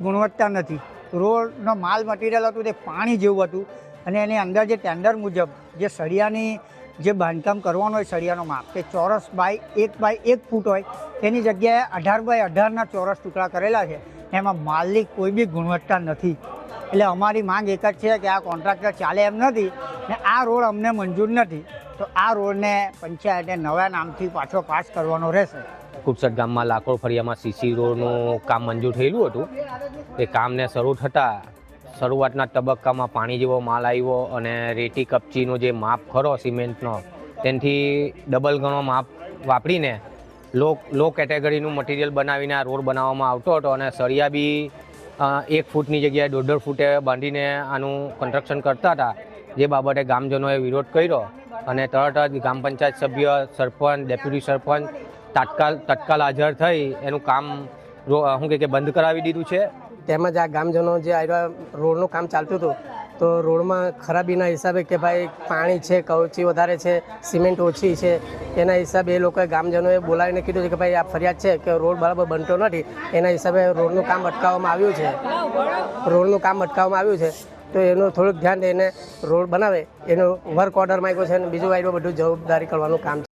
ગુણવત્તા નથી. રોડનો માલ મટીરિયલ હતું તે પાણી જેવું હતું અને એની અંદર જે ટેન્ડર મુજબ જે સળિયાની જે બાંધકામ કરવાનું હોય સળિયાનો માપ, તે ચોરસ બાય એક બાય એક ફૂટ હોય, તેની જગ્યાએ અઢાર બાય અઢારના ચોરસ ટુકડા કરેલા છે. એમાં માલની કોઈ બી ગુણવત્તા નથી. એટલે અમારી માંગ એક જ છે કે આ કોન્ટ્રાક્ટર ચાલે એમ નથી ને આ રોડ અમને મંજૂર નથી, તો આ રોડને પંચાયતે નવા નામથી પાછો પાસ કરવાનો રહેશે. કુપસટ ગામમાં લાકડો ફળિયામાં સીસી રોડનું કામ મંજૂર થયેલું હતું. એ કામને શરૂ થતાં શરૂઆતના તબક્કામાં પાણી જેવો માલ આવ્યો અને રેતી કપચીનો જે માપ ખરો સિમેન્ટનો, તેનાથી ડબલ ગણો માપ વાપરીને લો લો કેટેગરીનું મટીરિયલ બનાવીને આ રોડ બનાવવામાં આવતો હતો અને સળિયા બી એક ફૂટની જગ્યાએ દોઢ દોઢ ફૂટે બાંધીને આનું કન્સ્ટ્રક્શન કરતા હતા. જે બાબતે ગામજનોએ વિરોધ કર્યો અને તરત જ ગ્રામ પંચાયત સભ્ય સરપંચ ડેપ્યુટી સરપંચ તાત્કાલ તત્કાલ હાજર થઈ એનું કામ શું કે બંધ કરાવી દીધું છે. તેમજ આ ગામજનો જે આવ્યા રોડનું કામ ચાલતું હતું, તો રોડમાં ખરાબીના હિસાબે કે ભાઈ પાણી છે, કવચી વધારે છે, સિમેન્ટ ઓછી છે, એના હિસાબે એ લોકોએ ગામજનોએ બોલાવીને કીધું છે કે ભાઈ આ ફરિયાદ છે કે રોડ બરાબર બનતો નથી, એના હિસાબે રોડનું કામ અટકાવવામાં આવ્યું છે. રોડનું કામ અટકાવવામાં આવ્યું છે, તો એનું થોડુંક ધ્યાન દઈને રોડ બનાવે, એનો વર્ક ઓર્ડર માંગ્યો છે અને બીજું આવ્યું બધું જવાબદારી કરવાનું કામ છે